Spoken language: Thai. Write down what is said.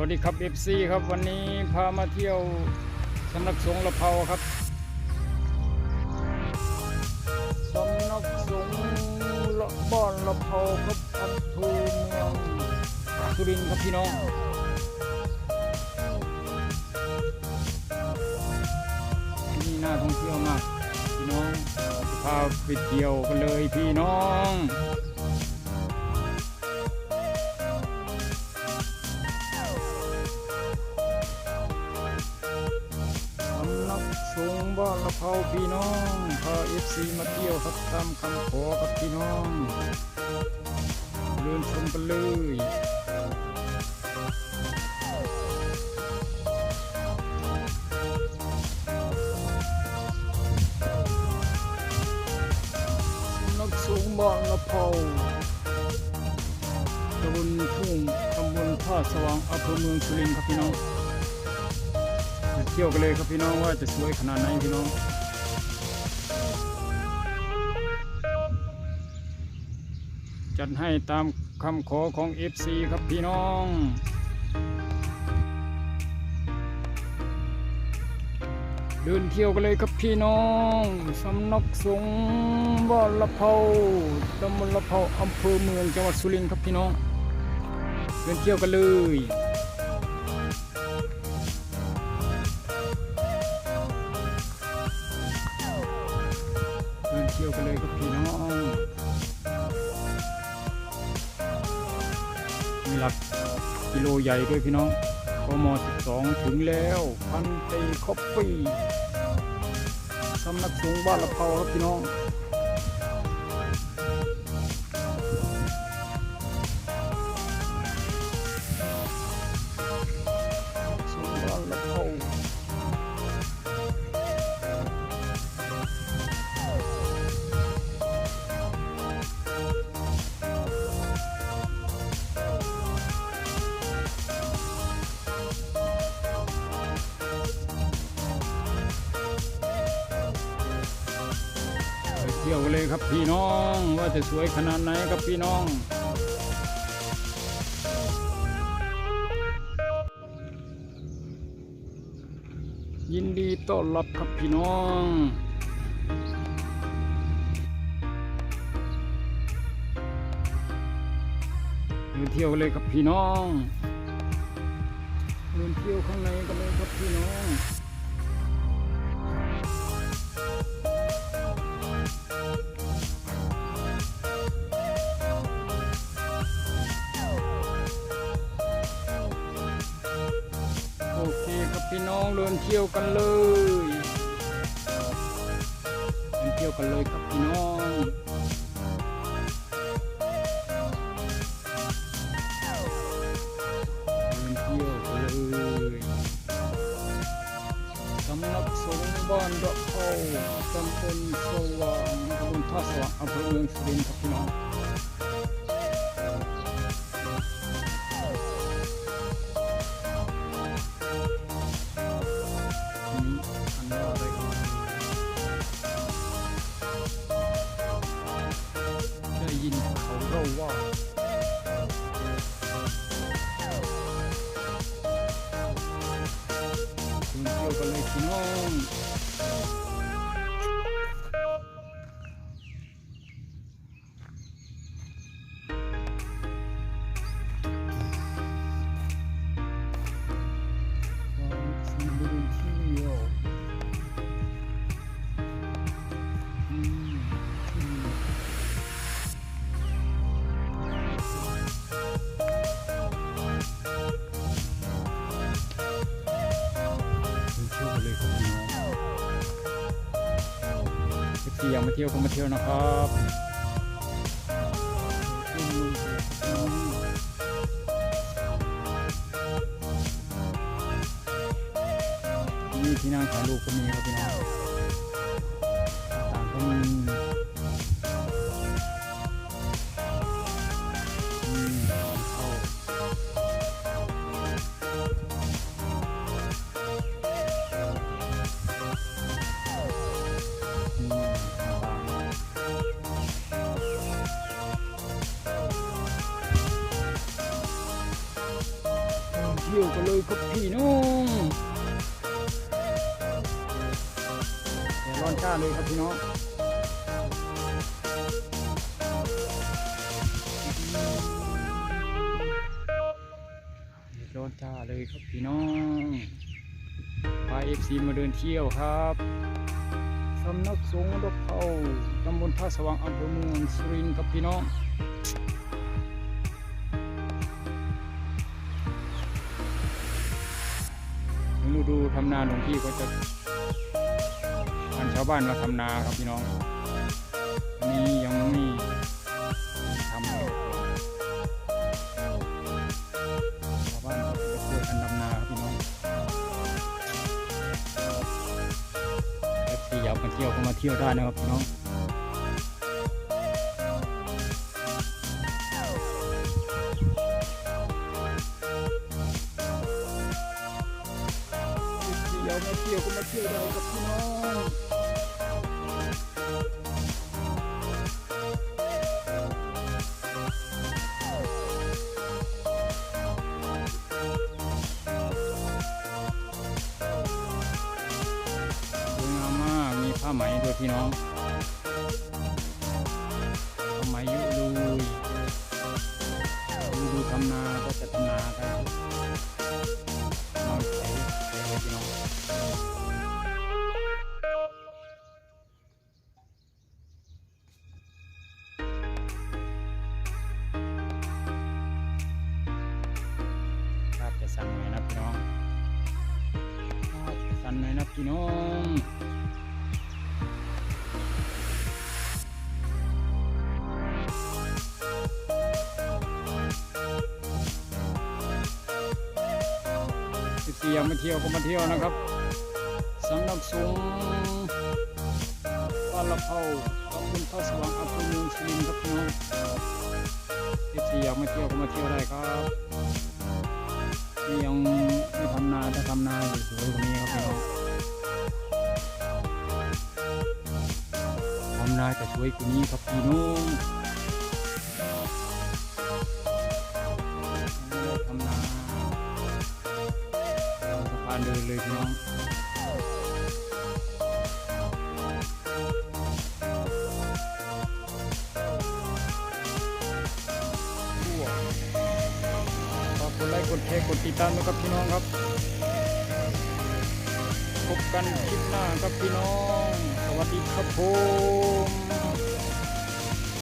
วัสดีครับ FC ครับวันนี้พามาเที่ยวสำนักสงฆ์ละเภาครับสำนักสงฆ์ละบ้านละเภาครับอำเภอเมืองสุรินทร์ครับพี่น้องที่นี่น่าท่องเที่ยวมากพี่น้องพาไปเที่ยวกันเลยพี่น้อง บ้านละเภาพี่น้องพาเอฟซีมาเที่ยวครับตามคำขอครับพี่น้องเดินชมกันเลยนักสูงบ้านละเภาตำบลทุ่งตำบลท่าสว่างอำเภอเมืองสุรินทร์ครับพี่น้อง ที่ยวกันเลยครับพี่น้องว่าจะสวยขนาดไหนพี่น้องจัดให้ตามคำขอของ FC ครับพี่น้องเดินเที่ยวกันเลยครับพี่น้องสำนักสงฆ์บ้านละเภาตำบลละเภาอำเภอเมืองจังหวัดสุรินทร์ครับพี่น้อง เดินเที่ยวกันเลย ที่ยวกันเลยครับพี่น้องมีหลักกิโลใหญ่ด้วยพี่น้องกม12 ถึงแล้วพันตีคอฟฟี่สำนักสงฆ์บ้านละเภาครับพี่น้อง ที่ยวเลยครับพี่น้องว่าจะสวยขนาดไหนครับพี่น้อง ยินดีต้อนรับครับพี่น้องเดินเที่ยวเลยครับพี่น้องเดินเที่ยวข้างในกันเลยครับพี่น้อง พี่น้องเดินเที่ยวกันเลยเดินเที่ยวกันเลยครับพี่น้องเดินเที่ยวกันเลยสำนักสงฆ์บ้านดอกเขาตำบลสว่างตำบลท่าสว่างอำเภอเมืองสุรินทร์ครับพี่น้อง เขาเล่า ที่ยากมาเที่ยวก็มาเที่ยวนะครับนี่ที่นั่งถ่ายรูปก็มีครับพี่น้องต่าง เที่ยวกันเลยครับพี่น้องเดี๋ยวร้อนจ้าเลยครับพี่น้องเดี๋ยวร้อนจ้าเลยครับพี่น้องพาเอฟซีมาเดินเที่ยวครับสำนักสงฆ์ดอกเผาตำบลท่าสว่างอำเภอเมืองสุรินทร์ครับพี่น้อง ดูทำนาหลวงพี่ก็จะพันชาวบ้านมาทำนาครับพี่น้องอันนี้ยังไม่ทำชาวบ้านก็จะช่วยกันทำนาพี่น้องเอฟซีอยากมาเที่ยวก็มาเที่ยวได้นะครับพี่น้อง มาเที่ยวก็มาเที่ยวได้ครับพี่น้องสวยงามมากมีผ้าไหมด้วยพี่น้อง สั่นหน่อยนะพี่น้องสั่นหน่อยนะพี่น้องสิเสียงมาเที่ยวก็มาเที่ยวนะครับสำนักสงฆ์บ้านละเผาตำบลท่าสว่างอำเภอเมืองสุรินทร์ครับพี่น้องสิเสียงมาเที่ยวก็มาเที่ยวได้ครับ ที่ยังไม่ทำนาจะทำนาอยู่สวยกว่านี้ครับพี่น้องทำนาจะสวยกว่านี้ครับพี่น้องทำนาทำสะพานเดินเลยพี่น้อง กดแชร์กดติดตามนะครับพี่น้องครับ พบกันคลิปหน้าครับพี่น้อง สวัสดีครับผม